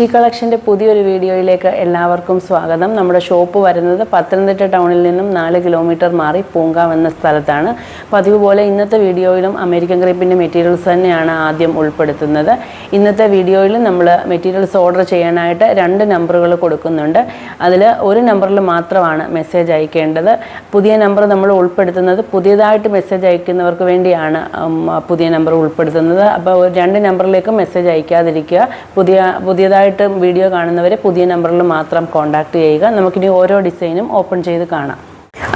She കളക്ഷന്റെ പുതിയൊരു വീഡിയോയിലേക്ക് എല്ലാവർക്കും സ്വാഗതം. നമ്മുടെ ഷോപ്പ് വരുന്നത് പത്തനംതിട്ട ടൗണിൽ നിന്നും നാല് കിലോമീറ്റർ മാറി പൂങ്കാവ് എന്ന സ്ഥലത്താണ്. പതിവ് പോലെ ഇന്നത്തെ വീഡിയോയിലും അമേരിക്കൻ ക്രീപ്പിന്റെ മെറ്റീരിയൽസ് തന്നെയാണ് ആദ്യം ഉൾപ്പെടുത്തുന്നത്. ഇന്നത്തെ വീഡിയോയിൽ നമ്മൾ മെറ്റീരിയൽസ് ഓർഡർ ചെയ്യാനായിട്ട് രണ്ട് നമ്പറുകൾ കൊടുക്കുന്നുണ്ട്. അതിൽ ഒരു നമ്പറിൽ മാത്രമാണ് മെസ്സേജ് അയക്കേണ്ടത്. പുതിയ നമ്പർ നമ്മൾ ഉൾപ്പെടുത്തുന്നത് പുതിയതായിട്ട് മെസ്സേജ് അയക്കുന്നവർക്ക് വേണ്ടിയാണ് പുതിയ നമ്പർ ഉൾപ്പെടുത്തുന്നത്. അപ്പോൾ രണ്ട് നമ്പറിലേക്കും മെസ്സേജ് അയക്കാതിരിക്കുക. പുതിയ പുതിയതായിട്ട് വീഡിയോ കാണുന്നവരെ പുതിയ നമ്പറിൽ മാത്രം കോൺടാക്ട് ചെയ്യുക. നമുക്കിനി ഓരോ ഡിസൈനും ഓപ്പൺ ചെയ്ത് കാണാം.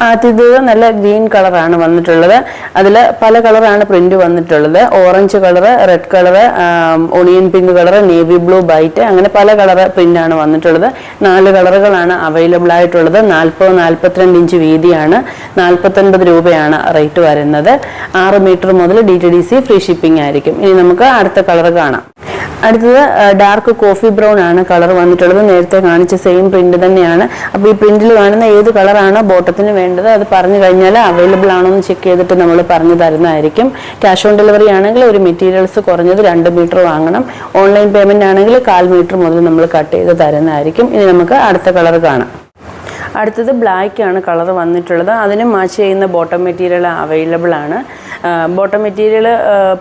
ആദ്യത്തേത് നല്ല ഗ്രീൻ കളറാണ് വന്നിട്ടുള്ളത്. അതിൽ പല കളറാണ് പ്രിന്റ് വന്നിട്ടുള്ളത്. Orange colour red colour onion pink colour navy blue bite അങ്ങനെ പല കളറ് പ്രിന്റാണ് വന്നിട്ടുള്ളത്. നാല് കളറുകളാണ് അവൈലബിൾ ആയിട്ടുള്ളത്. നാൽപ്പത് നാൽപ്പത്തിരണ്ട് ഇഞ്ച് വീതിയാണ്. നാൽപ്പത്തൊൻപത് രൂപയാണ് റേറ്റ് വരുന്നത്. ആറ് മീറ്റർ മുതൽ D T D C free shipping ആയിരിക്കും. ഇനി നമുക്ക് അടുത്ത കളർ കാണാം. അടുത്തത് ഡാർക്ക് കോഫി ബ്രൗൺ ആണ് കളർ വന്നിട്ടുള്ളത്. നേരത്തെ കാണിച്ച സെയിം പ്രിന്റ് തന്നെയാണ്. അപ്പോൾ ഈ പ്രിന്റിൽ കാണുന്ന ഏത് കളറാണോ ബോട്ടത്തിന് വേണ്ടത് അത് പറഞ്ഞു കഴിഞ്ഞാൽ അവൈലബിൾ ആണോ എന്ന് ചെക്ക് ചെയ്തിട്ട് നമ്മൾ പറഞ്ഞു തരുന്നതായിരിക്കും. ക്യാഷ് ഓൺ ഡെലിവറി ആണെങ്കിൽ ഒരു മെറ്റീരിയൽസ് കുറഞ്ഞത് രണ്ട് മീറ്റർ വാങ്ങണം. ഓൺലൈൻ പേയ്മെന്റ് ആണെങ്കിൽ കാൽ മീറ്റർ മുതൽ നമ്മൾ കട്ട് ചെയ്ത് തരുന്നതായിരിക്കും. ഇനി നമുക്ക് അടുത്ത കളർ കാണാം. അടുത്തത് ബ്ലാക്ക് ആണ് കളർ വന്നിട്ടുള്ളത്. അതിന് മാച്ച് ചെയ്യുന്ന ബോട്ടം മെറ്റീരിയൽ അവൈലബിൾ ആണ്. ബോട്ടം മെറ്റീരിയൽ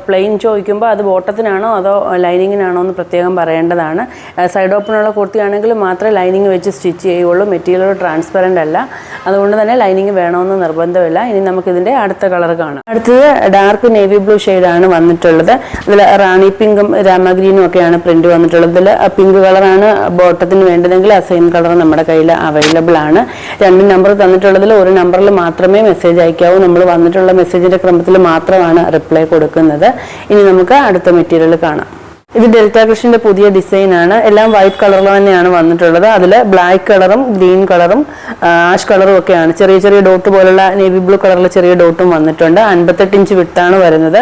പ്ലെയിൻ ചോദിക്കുമ്പോൾ അത് ബോട്ടത്തിനാണോ അതോ ലൈനിങ്ങിനാണോ എന്ന് പ്രത്യേകം പറയേണ്ടതാണ്. സൈഡ് ഓപ്പണുള്ള കുർത്തിയാണെങ്കിൽ മാത്രമേ ലൈനിങ് വെച്ച് സ്റ്റിച്ച് ചെയ്യുള്ളൂ മെറ്റീരിയൽ ട്രാൻസ്പെറന്റ് അല്ല. അതുകൊണ്ട് തന്നെ ലൈനിങ് വേണമെന്ന് നിർബന്ധമില്ല. ഇനി നമുക്കിതിന്റെ അടുത്ത കളർ കാണാം. അടുത്തത് ഡാർക്ക് നേവി ബ്ലൂ ഷെയ്ഡാണ് വന്നിട്ടുള്ളത്. അതിൽ റാണി പിങ്കും രാമഗ്രീനും ഒക്കെയാണ് പ്രിന്റ് വന്നിട്ടുള്ളത്. ഇതിൽ പിങ്ക് കളറാണ് ബോട്ടത്തിന് വേണ്ടതെങ്കിൽ ആ സെയിം കളർ നമ്മുടെ കയ്യിൽ അവൈലബിൾ ആണ്. രണ്ട് നമ്പർ തന്നിട്ടുള്ളതിൽ ഒരു നമ്പറിൽ മാത്രമേ മെസ്സേജ് അയക്കാവൂ. നമ്മൾ വന്നിട്ടുള്ള മെസ്സേജിന്റെ ക്രമത്തിൽ മാത്രമാണ് റിപ്ലൈ കൊടുക്കുന്നത്. ഇനി നമുക്ക് അടുത്ത മെറ്റീരിയൽ കാണാം. ഇത് ഡെൽറ്റ കൃഷിന്റെ പുതിയ ഡിസൈൻ ആണ്. എല്ലാം വൈറ്റ് കളറിൽ തന്നെയാണ് വന്നിട്ടുള്ളത്. അതിൽ ബ്ലാക്ക് കളറും ഗ്രീൻ കളറും ആഷ് കളറും ഒക്കെയാണ്. ചെറിയ ചെറിയ ഡോട്ട് പോലുള്ള നേവി ബ്ലൂ കളറിലെ ചെറിയ ഡോട്ടും വന്നിട്ടുണ്ട്. അൻപത്തെട്ട് ഇഞ്ച് വിട്ടാണ് വരുന്നത്.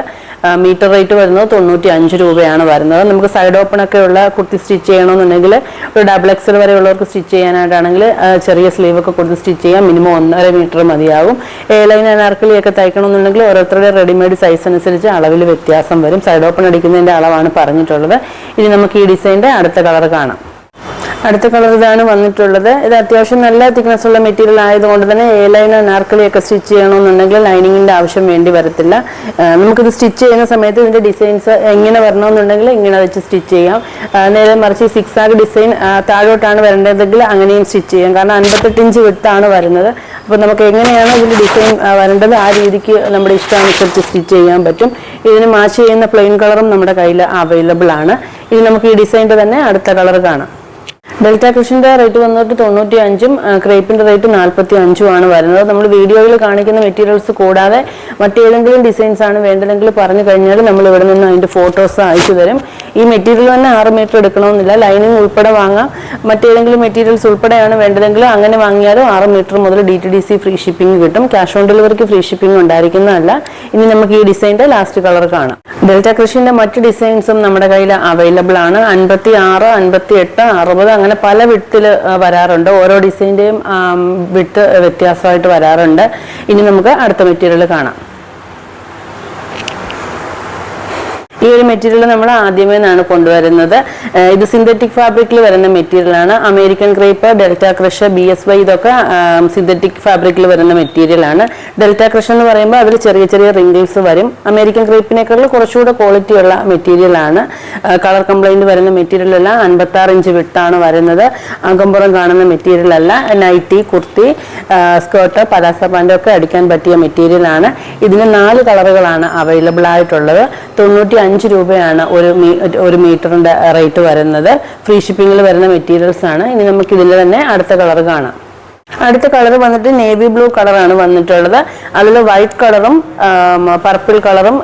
മീറ്റർ റേറ്റ് വരുന്നത് തൊണ്ണൂറ്റി അഞ്ച് രൂപയാണ് വരുന്നത്. നമുക്ക് സൈഡ് ഓപ്പൺ ഒക്കെ ഉള്ള കുർത്തി സ്റ്റിച്ച് ചെയ്യണമെന്നുണ്ടെങ്കിൽ ഒരു ഡബിൾ എക്സൽ വരെ ഉള്ളവർക്ക് സ്റ്റിച്ച് ചെയ്യാനായിട്ടാണെങ്കിൽ ചെറിയ സ്ലീവ് ഒക്കെ കൊടുത്ത് സ്റ്റിച്ച് ചെയ്യാം. മിനിമം ഒന്നര മീറ്റർ മതിയാകും എ ലൈൻ അനാർക്കലി ഒക്കെ തയ്ക്കണമെന്നുണ്ടെങ്കിൽ ഓരോരുത്തരുടെ റെഡിമെയ്ഡ് സൈസ് അനുസരിച്ച് അളവിൽ വ്യത്യാസം വരും. സൈഡ് ഓപ്പൺ അടിക്കുന്നതിന്റെ അളവാണ് പറഞ്ഞിട്ടുള്ളത്. ഇനി നമുക്ക് ഈ ഡിസൈന്റെ അടുത്ത കളർ കാണാം. അടുത്ത കളർ ഇതാണ് വന്നിട്ടുള്ളത്. ഇത് അത്യാവശ്യം നല്ല തിക്നെസ് ഉള്ള മെറ്റീരിയൽ ആയതുകൊണ്ട് തന്നെ എ ലൈനോ നാർക്കലിയൊക്കെ സ്റ്റിച്ച് ചെയ്യണമെന്നുണ്ടെങ്കിൽ ലൈനിങ്ങിന്റെ ആവശ്യം വേണ്ടി വരത്തില്ല. നമുക്കിത് സ്റ്റിച്ച് ചെയ്യുന്ന സമയത്ത് ഇതിന്റെ ഡിസൈൻസ് എങ്ങനെ വരണമെന്നുണ്ടെങ്കിൽ ഇങ്ങനെ വെച്ച് സ്റ്റിച്ച് ചെയ്യാം. നേരെ മറിച്ച് സിക്സ് ആഗ് ഡിസൈൻ താഴോട്ടാണ് വരേണ്ടതെങ്കിൽ അങ്ങനെയും സ്റ്റിച്ച് ചെയ്യാം. കാരണം അൻപത്തെട്ട് ഇഞ്ച് വിട്ടാണ് വരുന്നത്. അപ്പോൾ നമുക്ക് എങ്ങനെയാണോ ഇതിന്റെ ഡിസൈൻ വരേണ്ടത്? ആ രീതിക്ക് നമ്മുടെ ഇഷ്ടാനുസരിച്ച് സ്റ്റിച്ച് ചെയ്യാൻ പറ്റും. ഇതിന് മാച്ച് ചെയ്യുന്ന പ്ലെയിൻ കളറും നമ്മുടെ കയ്യിൽ അവൈലബിൾ ആണ്. ഇനി നമുക്ക് ഈ ഡിസൈന്റെ തന്നെ അടുത്ത കളർ കാണാം. ഡെൽറ്റ കൃഷിന്റെ റേറ്റ് വന്നിട്ട് തൊണ്ണൂറ്റി അഞ്ചും ക്രേപ്പിന്റെ റേറ്റ് നാൽപ്പത്തി അഞ്ചും ആണ് വരുന്നത്. നമ്മൾ വീഡിയോയിൽ കാണിക്കുന്ന മെറ്റീരിയൽസ് കൂടാതെ മറ്റേതെങ്കിലും ഡിസൈൻസ് ആണ് വേണ്ടതെങ്കിൽ പറഞ്ഞു കഴിഞ്ഞാൽ നമ്മൾ ഇവിടെ നിന്ന് അതിന്റെ ഫോട്ടോസ് അയച്ചു തരും. ഈ മെറ്റീരിയൽ തന്നെ ആറ് മീറ്റർ എടുക്കണമെന്നില്ല. ലൈനിങ് ഉൾപ്പെടെ വാങ്ങാം. മറ്റേതെങ്കിലും മെറ്റീരിയൽസ് ഉൾപ്പെടെയാണ് വേണ്ടതെങ്കിൽ അങ്ങനെ വാങ്ങിയാലും ആറ് മീറ്റർ മുതൽ D T D C free shipping കിട്ടും. ക്യാഷ് ഓൺ ഡെലിവറിക്ക് ഫ്രീ ഷിപ്പിംഗ് ഉണ്ടായിരിക്കുന്നതല്ല. ഇനി നമുക്ക് ഈ ഡിസൈന്റെ ലാസ്റ്റ് കളർ കാണാം. ഡെൽറ്റ കൃഷിന്റെ മറ്റ് ഡിസൈൻസും നമ്മുടെ കയ്യിൽ അവൈലബിൾ ആണ്. അൻപത്തി ആറ് അൻപത്തി എട്ട് അറുപത് അങ്ങനെ പല വിട്ടിൽ വരാറുണ്ട്. ഓരോ ഡിസൈന്റെയും വിട്ട് വ്യത്യാസമായിട്ട് വരാറുണ്ട്. ഇനി നമുക്ക് അടുത്ത മെറ്റീരിയൽ കാണാം. ഈ ഒരു മെറ്റീരിയൽ നമ്മൾ ആദ്യമേ നിന്നാണ് കൊണ്ടുവരുന്നത്. ഇത് സിന്തറ്റിക് ഫാബ്രിക്കിൽ വരുന്ന മെറ്റീരിയൽ ആണ്. American crepe delta crush B S Y ഇതൊക്കെ സിന്തറ്റിക് ഫാബ്രിക്കിൽ വരുന്ന മെറ്റീരിയൽ ആണ്. ഡെൽറ്റ ക്രഷ് എന്ന് പറയുമ്പോൾ അതിൽ ചെറിയ ചെറിയ റിംഗിൾസ് വരും. അമേരിക്കൻ ക്രേപ്പിനേക്കാൾ കുറച്ചുകൂടെ ക്വാളിറ്റി ഉള്ള മെറ്റീരിയൽ ആണ്. കളർ കംപ്ലൈന്റ് വരുന്ന മെറ്റീരിയൽ അല്ല. അൻപത്തി ആറ് ഇഞ്ച് വിട്ടാണ് വരുന്നത്. അകമ്പുറം കാണുന്ന മെറ്റീരിയൽ അല്ല. Nightie kurti skirt palazzo pant ഒക്കെ അടിക്കാൻ പറ്റിയ മെറ്റീരിയൽ ആണ്. ഇതിന് നാല് കളറുകളാണ് അവൈലബിൾ ആയിട്ടുള്ളത്. തൊണ്ണൂറ്റി അഞ്ച് രൂപയാണ് ഒരു ഒരു മീറ്ററിന്റെ റേറ്റ് വരുന്നത്. ഫ്രീ ഷിപ്പിംഗിൽ വരുന്ന മെറ്റീരിയൽസ് ആണ്. ഇനി നമുക്ക് ഇതിൽ തന്നെ അടുത്ത കളർ കാണാം. അടുത്ത കളർ വന്നിട്ട് നേവി ബ്ലൂ കളറാണ് വന്നിട്ടുള്ളത്. അതിൽ വൈറ്റ് കളറും പർപ്പിൾ കളറും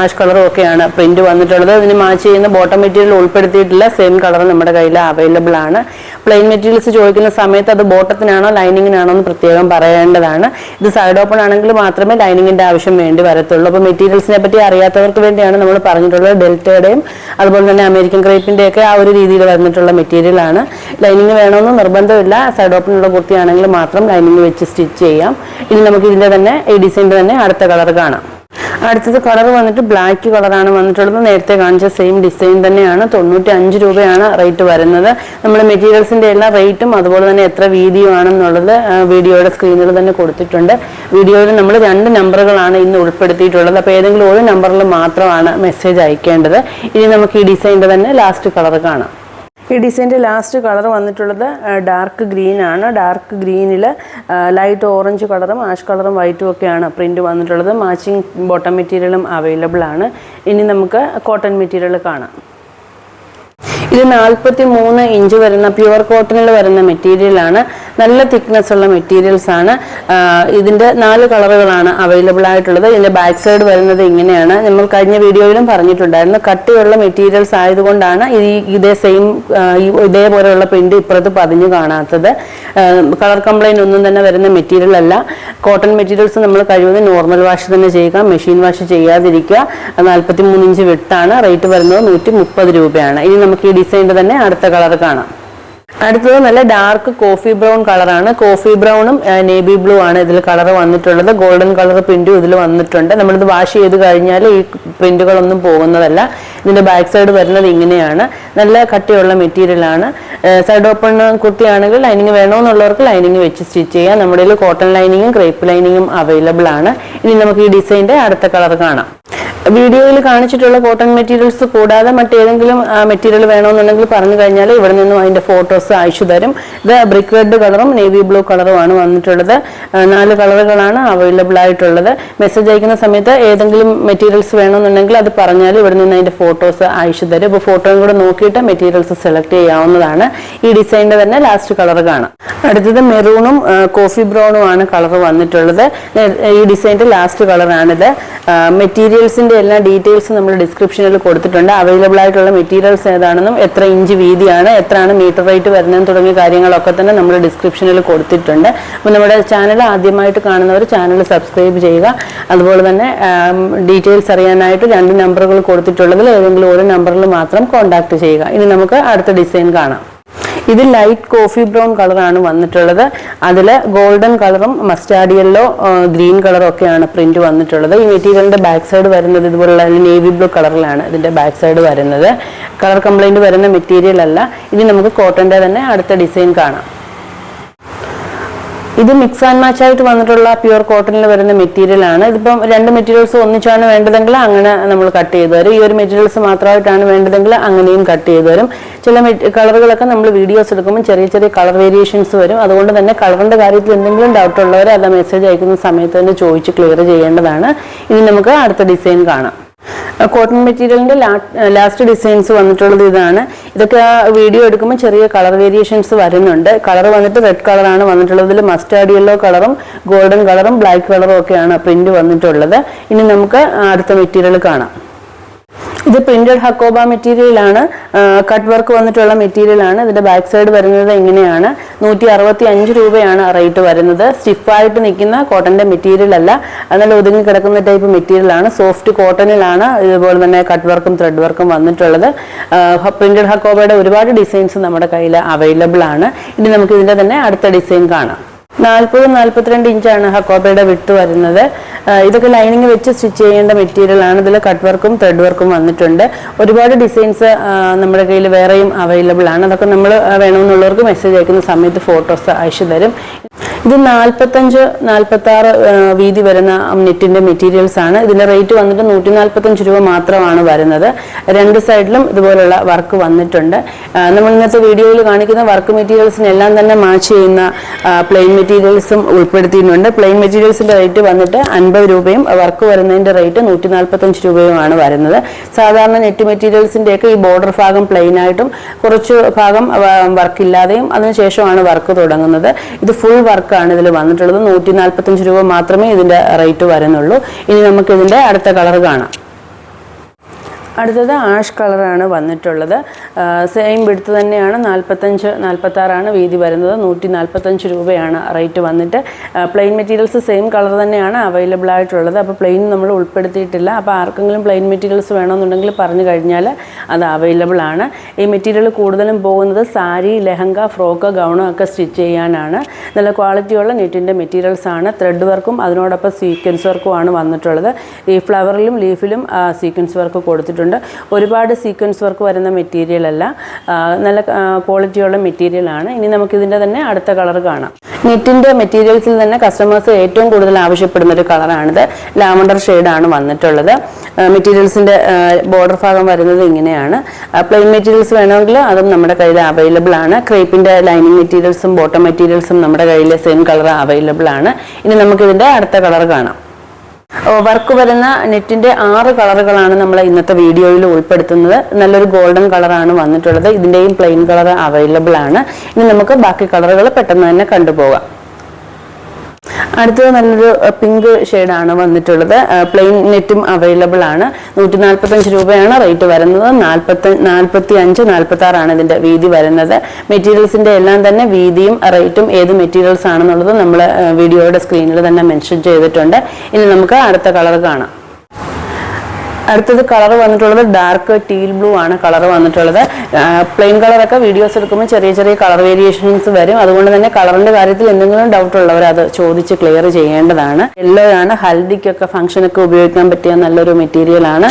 ആഷ് കളറും ഒക്കെയാണ് പ്രിന്റ് വന്നിട്ടുള്ളത്. ഇതിന് മാച്ച് ചെയ്യുന്ന ബോട്ടം മെറ്റീരിയൽ ഉൾപ്പെടുത്തിയിട്ടുള്ള സെയിം കളർ നമ്മുടെ കയ്യിൽ അവൈലബിൾ ആണ്. പ്ലെയിൻ മെറ്റീരിയൽസ് ചോദിക്കുന്ന സമയത്ത് അത് ബോട്ടത്തിനാണോ ലൈനിങ്ങിനാണോ എന്ന് പ്രത്യേകം പറയേണ്ടതാണ്. ഇത് സൈഡ് ഓപ്പൺ ആണെങ്കിൽ മാത്രമേ ലൈനിങ്ങിന്റെ ആവശ്യം വേണ്ടി വരത്തുള്ളൂ. അപ്പോൾ മെറ്റീരിയൽസിനെ പറ്റി അറിയാത്തവർക്ക് വേണ്ടിയാണ് നമ്മൾ പറഞ്ഞിട്ടുള്ളത് ഡെൽറ്റയുടെയും അതുപോലെ തന്നെ അമേരിക്കൻ ക്രേപ്പിന്റെ ഒക്കെ ആ ഒരു രീതിയിൽ വന്നിട്ടുള്ള മെറ്റീരിയൽ ആണ്. ലൈനിങ് വേണമെന്ന് നിർബന്ധമില്ല. സൈഡ് ഓപ്പൺ ഉള്ള കുർത്തിയാണെങ്കിൽ മാത്രം ലൈനിങ് വെച്ച് സ്റ്റിച്ച് ചെയ്യാം. ഇനി നമുക്ക് ഇതിന്റെ തന്നെ ഈ ഡിസൈന്റെ തന്നെ അടുത്ത കളർ കാണാം. അടുത്തത് കളർ വന്നിട്ട് ബ്ലാക്ക് കളറാണ് വന്നിട്ടുള്ളത്. നേരത്തെ കാണിച്ച സെയിം ഡിസൈൻ തന്നെയാണ്. തൊണ്ണൂറ്റി അഞ്ച് രൂപയാണ് റേറ്റ് വരുന്നത്. നമ്മൾ മെറ്റീരിയൽസിന്റെ എല്ലാ റേറ്റും അതുപോലെ തന്നെ എത്ര വീഡിയോ ആണെന്നുള്ളത് വീഡിയോയുടെ സ്ക്രീനിൽ തന്നെ കൊടുത്തിട്ടുണ്ട്. വീഡിയോയിൽ നമ്മൾ രണ്ട് നമ്പറുകളാണ് ഇന്ന് ഉൾപ്പെടുത്തിയിട്ടുള്ളത്. അപ്പോൾ ഏതെങ്കിലും ഒരു നമ്പറിൽ മാത്രമാണ് മെസ്സേജ് അയക്കേണ്ടത്. ഇനി നമുക്ക് ഈ ഡിസൈന്റെ തന്നെ ലാസ്റ്റ് കളർ കാണാം. ഈ ഡിസൈന്റെ ലാസ്റ്റ് കളർ വന്നിട്ടുള്ളത് ഡാർക്ക് ഗ്രീൻ ആണ്. ഡാർക്ക് ഗ്രീനിൽ ലൈറ്റ് ഓറഞ്ച് കളറും ആഷ് കളറും വൈറ്റും ഒക്കെയാണ് പ്രിന്റ് വന്നിട്ടുള്ളത്. മാച്ചിങ് ബോട്ടം മെറ്റീരിയലും അവൈലബിൾ ആണ്. ഇനി നമുക്ക് കോട്ടൺ മെറ്റീരിയൽ കാണാം. ഇത് നാൽപ്പത്തി മൂന്ന് ഇഞ്ച് വരുന്ന പ്യുവർ കോട്ടണിൽ വരുന്ന മെറ്റീരിയലാണ് നല്ല തിക്നെസ് ഉള്ള മെറ്റീരിയൽസ് ആണ്. ഇതിന്റെ നാല് കളറുകളാണ് അവൈലബിൾ ആയിട്ടുള്ളത്. ഇതിന്റെ ബാക്ക് സൈഡ് വരുന്നത് ഇങ്ങനെയാണ്. നമ്മൾ കഴിഞ്ഞ വീഡിയോയിലും പറഞ്ഞിട്ടുണ്ടായിരുന്നു. കട്ടിയുള്ള മെറ്റീരിയൽസ് ആയതുകൊണ്ടാണ് ഈ ഇതേ സെയിം ഇതേപോലെയുള്ള പ്രിന്റ് ഇപ്പുറത്ത് പതിഞ്ഞു കാണാത്തത്. കളർ കംപ്ലൈന്റ് ഒന്നും തന്നെ വരുന്ന മെറ്റീരിയൽ അല്ല. കോട്ടൺ മെറ്റീരിയൽസ് നമ്മൾ കഴിവതും നോർമൽ വാഷ് തന്നെ ചെയ്യുക മെഷീൻ വാഷ് ചെയ്യാതിരിക്കുക. നാൽപ്പത്തി മൂന്ന് ഇഞ്ച് വിട്ടാണ് റേറ്റ് വരുന്നത് നൂറ്റി മുപ്പത് രൂപയാണ്. ഇനി നമുക്ക് ഈ ഡിസൈനിന്റെ തന്നെ അടുത്ത കളർ കാണാം. അടുത്തത് നല്ല ഡാർക്ക് കോഫി ബ്രൗൺ കളറാണ് കോഫി ബ്രൗണും നേവി ബ്ലൂ ആണ് ഇതിൽ കളർ വന്നിട്ടുള്ളത്. ഗോൾഡൻ കളർ പ്രിന്റും ഇതിൽ വന്നിട്ടുണ്ട്. നമ്മളിത് വാഷ് ചെയ്ത് കഴിഞ്ഞാൽ ഈ പ്രിന്റുകളൊന്നും പോകുന്നതല്ല. ഇതിന്റെ ബാക്ക് സൈഡ് വരുന്നത് ഇങ്ങനെയാണ്. നല്ല കട്ടിയുള്ള മെറ്റീരിയലാണ് സൈഡ് ഓപ്പൺ കുർത്തിയാണെങ്കിൽ ലൈനിങ് വേണമെന്നുള്ളവർക്ക് ലൈനിങ് വെച്ച് സ്റ്റിച്ച് ചെയ്യാം. നമ്മുടെ കോട്ടൺ ലൈനിങ്ങും ക്രേപ്പ് ലൈനിങ്ങും അവൈലബിൾ ആണ്. ഇനി നമുക്ക് ഈ ഡിസൈന്റെ അടുത്ത കളർ കാണാം. വീഡിയോയിൽ കാണിച്ചിട്ടുള്ള കോട്ടൺ മെറ്റീരിയൽസ് കൂടാതെ മറ്റേതെങ്കിലും മെറ്റീരിയൽ വേണമെന്നുണ്ടെങ്കിൽ പറഞ്ഞു കഴിഞ്ഞാൽ ഇവിടെ നിന്നും അതിന്റെ ഫോട്ടോസ് അയച്ചു തരും. ഇത് ബ്രിക്ക് റെഡ് കളറും നേവി ബ്ലൂ കളറുമാണ് വന്നിട്ടുള്ളത്. നാല് കളറുകളാണ് അവൈലബിൾ ആയിട്ടുള്ളത്. മെസ്സേജ് അയക്കുന്ന സമയത്ത് ഏതെങ്കിലും മെറ്റീരിയൽസ് വേണമെന്നുണ്ടെങ്കിൽ അത് പറഞ്ഞാൽ ഇവിടെ നിന്ന് അതിന്റെ ഫോട്ടോസ് അയച്ചു തരും. ഇപ്പോൾ ഫോട്ടോയും കൂടെ നോക്കിയിട്ട് മെറ്റീരിയൽസ് സെലക്ട് ചെയ്യാവുന്നതാണ്. ഈ ഡിസൈനിന്റെ തന്നെ ലാസ്റ്റ് കളർ കാണാം. അടുത്തത് മെറൂണും കോഫി ബ്രൗണും ആണ് കളർ വന്നിട്ടുള്ളത്. ഈ ഡിസൈനിന്റെ ലാസ്റ്റ് കളറാണിത് മെറ്റീരിയൽസിന്റെ എല്ലാ ഡീറ്റെയിൽസും നമ്മൾ ഡിസ്ക്രിപ്ഷനിൽ കൊടുത്തിട്ടുണ്ട്. അവൈലബിൾ ആയിട്ടുള്ള മെറ്റീരിയൽസ് ഏതാണെന്നും എത്ര ഇഞ്ച് വീതിയാണ് എത്രയാണ് മീറ്റർ റേറ്റ് വരുന്നതെന്ന് തുടങ്ങിയ കാര്യങ്ങളൊക്കെ തന്നെ നമ്മൾ ഡിസ്ക്രിപ്ഷനിൽ കൊടുത്തിട്ടുണ്ട്. അപ്പോൾ നമ്മുടെ ചാനൽ ആദ്യമായിട്ട് കാണുന്നവർ ചാനൽ സബ്സ്ക്രൈബ് ചെയ്യുക. അതുപോലെ തന്നെ ഡീറ്റെയിൽസ് അറിയാനായിട്ട് രണ്ട് നമ്പറുകൾ കൊടുത്തിട്ടുള്ളതിൽ ഏതെങ്കിലും ഒരു നമ്പറിൽ മാത്രം കോൺടാക്ട് ചെയ്യുക. ഇനി നമുക്ക് അടുത്ത ഡിസൈൻ കാണാം. ഇത് ലൈറ്റ് കോഫി ബ്രൗൺ കളറാണ് വന്നിട്ടുള്ളത്. അതിൽ ഗോൾഡൻ കളറും മസ്റ്റാർഡ് യെല്ലോ ഗ്രീൻ കളറും ഒക്കെയാണ് പ്രിന്റ് വന്നിട്ടുള്ളത്. ഈ മെറ്റീരിയലിന്റെ ബാക്ക് സൈഡ് വരുന്നത് ഇതുപോലുള്ള നേവി ബ്ലൂ കളറിലാണ് ഇതിന്റെ ബാക്ക് സൈഡ് വരുന്നത്. കളർ കംപ്ലൈന്റ് വരുന്ന മെറ്റീരിയൽ അല്ല. ഇനി നമുക്ക് കോട്ടന്റെ തന്നെ അടുത്ത ഡിസൈൻ കാണാം. ഇത് മിക്സ് ആൻഡ് മാച്ച് ആയിട്ട് വന്നിട്ടുള്ള പ്യുവർ കോട്ടണിൽ വരുന്ന മെറ്റീരിയൽ ആണ്. ഇതിപ്പം രണ്ട് മെറ്റീരിയൽസ് ഒന്നിച്ചാണ് വേണ്ടതെങ്കിൽ അങ്ങനെ നമ്മൾ കട്ട് ചെയ്ത് തരും. ഈ ഒരു മെറ്റീരിയൽസ് മാത്രമായിട്ടാണ് വേണ്ടതെങ്കിൽ അങ്ങനെയും കട്ട് ചെയ്ത് തരും. ചില കളറുകളൊക്കെ നമ്മൾ വീഡിയോസ് എടുക്കുമ്പോൾ ചെറിയ ചെറിയ കളർ വേരിയേഷൻസ് വരും. അതുകൊണ്ട് തന്നെ കളറിന്റെ കാര്യത്തിൽ എന്തെങ്കിലും ഡൗട്ട് ഉള്ളവർ അത് മെസ്സേജ് അയക്കുന്ന സമയത്ത് തന്നെ ചോദിച്ച് ക്ലിയർ ചെയ്യേണ്ടതാണ്. ഇനി നമുക്ക് അടുത്ത ഡിസൈൻ കാണാം. കോട്ടൺ മെറ്റീരിയലിന്റെ ലാസ്റ്റ് ഡിസൈൻസ് വന്നിട്ടുള്ളത് ഇതാണ്. ഇതൊക്കെ ആ വീഡിയോ എടുക്കുമ്പോൾ ചെറിയ കളർ വേരിയേഷൻസ് വരുന്നുണ്ട്. കളർ വന്നിട്ട് റെഡ് കളറാണ് വന്നിട്ടുള്ളത്. ഇതിൽ മസ്റ്റാർഡ് യെല്ലോ കളറും ഗോൾഡൻ കളറും ബ്ലാക്ക് കളറും ഒക്കെയാണ് പ്രിന്റ് വന്നിട്ടുള്ളത്. ഇനി നമുക്ക് അടുത്ത മെറ്റീരിയൽ കാണാം. ഇത് പ്രിന്റഡ് ഹക്കോബ മെറ്റീരിയൽ ആണ്. കട്ട് വർക്ക് വന്നിട്ടുള്ള മെറ്റീരിയൽ ആണ്. ഇതിന്റെ ബാക്ക് സൈഡ് വരുന്നത് ഇങ്ങനെയാണ് നൂറ്റി അറുപത്തി അഞ്ച് രൂപയാണ് റേറ്റ് വരുന്നത്. സ്റ്റിഫായിട്ട് നിൽക്കുന്ന കോട്ടന്റെ മെറ്റീരിയൽ അല്ല. എന്നാൽ ഒതുങ്ങി കിടക്കുന്ന ടൈപ്പ് മെറ്റീരിയൽ ആണ്. സോഫ്റ്റ് കോട്ടണിലാണ് ഇതുപോലെ തന്നെ കട്ട് വർക്കും ത്രെഡ് വർക്കും വന്നിട്ടുള്ളത്. പ്രിന്റഡ് ഹക്കോബയുടെ ഒരുപാട് ഡിസൈൻസ് നമ്മുടെ കയ്യിൽ അവൈലബിൾ ആണ്. ഇനി നമുക്ക് ഇതിന്റെ തന്നെ അടുത്ത ഡിസൈൻ കാണാം. നാൽപ്പത് നാൽപ്പത്തിരണ്ട് ഇഞ്ചാണ് ഹക്കോബയുടെ വിട്ട് വരുന്നത്. ഇതൊക്കെ ലൈനിങ് വെച്ച് സ്റ്റിച്ച് ചെയ്യേണ്ട മെറ്റീരിയൽ ആണ്. ഇതിൽ കട്ട് വർക്കും ത്രെഡ് വർക്കും വന്നിട്ടുണ്ട്. ഒരുപാട് ഡിസൈൻസ് നമ്മുടെ കയ്യിൽ വേറെയും അവൈലബിൾ ആണ്. അതൊക്കെ നമ്മൾ വേണമെന്നുള്ളവർക്ക് മെസ്സേജ് അയക്കുന്ന സമയത്ത് ഫോട്ടോസ് അയച്ചു തരും. ഇത് നാൽപ്പത്തഞ്ച് നാൽപ്പത്തി ആറ് വീതി വരുന്ന നെറ്റിന്റെ മെറ്റീരിയൽസ് ആണ്. ഇതിന്റെ റേറ്റ് വന്നിട്ട് നൂറ്റി നാൽപ്പത്തഞ്ച് രൂപ മാത്രമാണ് വരുന്നത്. രണ്ട് സൈഡിലും ഇതുപോലുള്ള വർക്ക് വന്നിട്ടുണ്ട്. നമ്മൾ ഇന്നത്തെ വീഡിയോയിൽ കാണിക്കുന്ന വർക്ക് മെറ്റീരിയൽസിനെല്ലാം തന്നെ മാച്ച് ചെയ്യുന്ന പ്ലെയിൻ മെറ്റീരിയൽസും ഉൾപ്പെടുത്തിയിട്ടുണ്ട്. പ്ലെയിൻ മെറ്റീരിയൽസിന്റെ റേറ്റ് വന്നിട്ട് അൻപത് രൂപയും വർക്ക് വരുന്നതിന്റെ റേറ്റ് നൂറ്റി നാൽപ്പത്തഞ്ച് രൂപയുമാണ് വരുന്നത്. സാധാരണ നെറ്റ് മെറ്റീരിയൽസിന്റെയൊക്കെ ഈ ബോർഡർ ഭാഗം പ്ലെയിൻ ആയിട്ടും കുറച്ച് ഭാഗം വർക്ക് ഇല്ലാതെയും അതിനുശേഷമാണ് വർക്ക് തുടങ്ങുന്നത്. ഇത് ഫുൾ വർക്കാണ് ഇതിൽ വന്നിട്ടുള്ളത്. നൂറ്റി നാൽപ്പത്തഞ്ച് രൂപ മാത്രമേ ഇതിന്റെ റേറ്റ് വരുന്നുള്ളൂ. ഇനി നമുക്ക് ഇതിന്റെ അടുത്ത കളർ കാണാം. അടുത്തത് ആഷ് കളറാണ് വന്നിട്ടുള്ളത്. സെയിം വിടുത്ത് തന്നെയാണ്. നാൽപ്പത്തഞ്ച് നാൽപ്പത്താറാണ് വീതി വരുന്നത്. നൂറ്റി നാൽപ്പത്തഞ്ച് രൂപയാണ് റേറ്റ് വന്നിട്ട്. പ്ലെയിൻ മെറ്റീരിയൽസ് സെയിം കളർ തന്നെയാണ് അവൈലബിൾ ആയിട്ടുള്ളത്. അപ്പോൾ പ്ലെയിൻ നമ്മൾ ഉൾപ്പെടുത്തിയിട്ടില്ല. അപ്പോൾ ആർക്കെങ്കിലും പ്ലെയിൻ മെറ്റീരിയൽസ് വേണമെന്നുണ്ടെങ്കിൽ പറഞ്ഞു കഴിഞ്ഞാൽ അത് അവൈലബിൾ ആണ്. ഈ മെറ്റീരിയൽ കൂടുതലും പോകുന്നത് സാരി ലെഹങ്ക ഫ്രോക്ക് ഗൗണും ഒക്കെ സ്റ്റിച്ച് ചെയ്യാനാണ്. നല്ല ക്വാളിറ്റിയുള്ള നെറ്റിന്റെ മെറ്റീരിയൽസ് ആണ്. ത്രെഡ് വർക്കും അതിനോടൊപ്പം സീക്വൻസ് വർക്കും ആണ് വന്നിട്ടുള്ളത്. ഈ ഫ്ലവറിലും ലീഫിലും സീക്വൻസ് വർക്ക് കൊടുത്തിട്ടുണ്ട്. ഒരുപാട് സീക്വൻസ് വർക്ക് വരുന്ന മെറ്റീരിയൽ അല്ല. നല്ല ക്വാളിറ്റിയുള്ള മെറ്റീരിയൽ ആണ്. ഇനി നമുക്കിതിന്റെ തന്നെ അടുത്ത കളർ കാണാം. നെറ്റിന്റെ മെറ്റീരിയൽസിൽ തന്നെ കസ്റ്റമേഴ്സ് ഏറ്റവും കൂടുതൽ ആവശ്യപ്പെടുന്ന ഒരു കളറാണിത് ലാവണ്ടർ ഷെയ്ഡാണ് വന്നിട്ടുള്ളത്. മെറ്റീരിയൽസിന്റെ ബോർഡർ ഭാഗം വരുന്നത് ഇങ്ങനെയാണ്. പ്ലെയിൻ മെറ്റീരിയൽസ് വേണമെങ്കിൽ അതും നമ്മുടെ കയ്യിൽ അവൈലബിൾ ആണ്. ക്രേപ്പിന്റെ ലൈനിങ് മെറ്റീരിയൽസും ബോട്ടം മെറ്റീരിയൽസും നമ്മുടെ കയ്യിൽ സെയിം കളർ അവൈലബിൾ ആണ്. ഇനി നമുക്കിതിന്റെ അടുത്ത കളർ കാണാം. വർക്ക് വരുന്ന നെറ്റിന്റെ ആറ് കളറുകളാണ് നമ്മൾ ഇന്നത്തെ വീഡിയോയിൽ ഉൾപ്പെടുത്തുന്നത്. നല്ലൊരു ഗോൾഡൻ കളറാണ് വന്നിട്ടുള്ളത്. ഇതിന്റെയും പ്ലെയിൻ കളർ അവൈലബിൾ ആണ്. ഇനി നമുക്ക് ബാക്കി കളറുകൾ പെട്ടെന്ന് തന്നെ കണ്ടുപോകാം. അടുത്തത് നല്ലൊരു പിങ്ക് ഷെയ്ഡാണ് വന്നിട്ടുള്ളത്. പ്ലെയിൻ നെറ്റും അവൈലബിൾ ആണ്. നൂറ്റി നാൽപ്പത്തഞ്ച് രൂപയാണ് റേറ്റ് വരുന്നത്. നാൽപ്പത്തി നാൽപ്പത്തി അഞ്ച് നാൽപ്പത്തി ആറാണ് ഇതിന്റെ വീതി വരുന്നത്. മെറ്റീരിയൽസിന്റെ എല്ലാം തന്നെ വീതിയും റേറ്റും ഏത് മെറ്റീരിയൽസ് ആണെന്നുള്ളത് നമ്മൾ വീഡിയോയുടെ സ്ക്രീനിൽ തന്നെ മെൻഷൻ ചെയ്തിട്ടുണ്ട്. ഇനി നമുക്ക് അടുത്ത കളർ കാണാം. അടുത്തത് കളർ വന്നിട്ടുള്ളത് ഡാർക്ക് ടീൽ ബ്ലൂ ആണ് കളർ വന്നിട്ടുള്ളത്. പ്ലെയിൻ കളറൊക്കെ വീഡിയോസ് എടുക്കുമ്പോൾ ചെറിയ ചെറിയ കളർ വേരിയേഷൻസ് വരും. അതുകൊണ്ട് തന്നെ കളറിന്റെ കാര്യത്തിൽ എന്തെങ്കിലും ഡൗട്ട് ഉള്ളവർ അത് ചോദിച്ച് ക്ലിയർ ചെയ്യേണ്ടതാണ്. യെല്ലോ ആണ് ഹൽദിക്കൊക്കെ ഫംഗ്ഷനൊക്കെ ഉപയോഗിക്കാൻ പറ്റിയ നല്ലൊരു മെറ്റീരിയൽ ആണ്.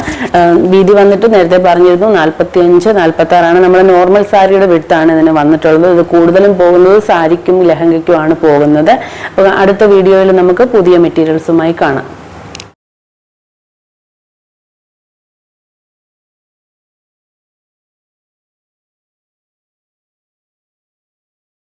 വീതി വന്നിട്ട് നേരത്തെ പറഞ്ഞിരുന്നു നാൽപ്പത്തി അഞ്ച് നാൽപ്പത്തി ആറാണ് നമ്മുടെ നോർമൽ സാരിയുടെ വിടുത്താണ് ഇതിന് വന്നിട്ടുള്ളത്. ഇത് കൂടുതലും പോകുന്നത് സാരിക്കും ലെഹങ്കയ്ക്കും ആണ് പോകുന്നത്. അടുത്ത വീഡിയോയിൽ നമുക്ക് പുതിയ മെറ്റീരിയൽസുമായി കാണാം.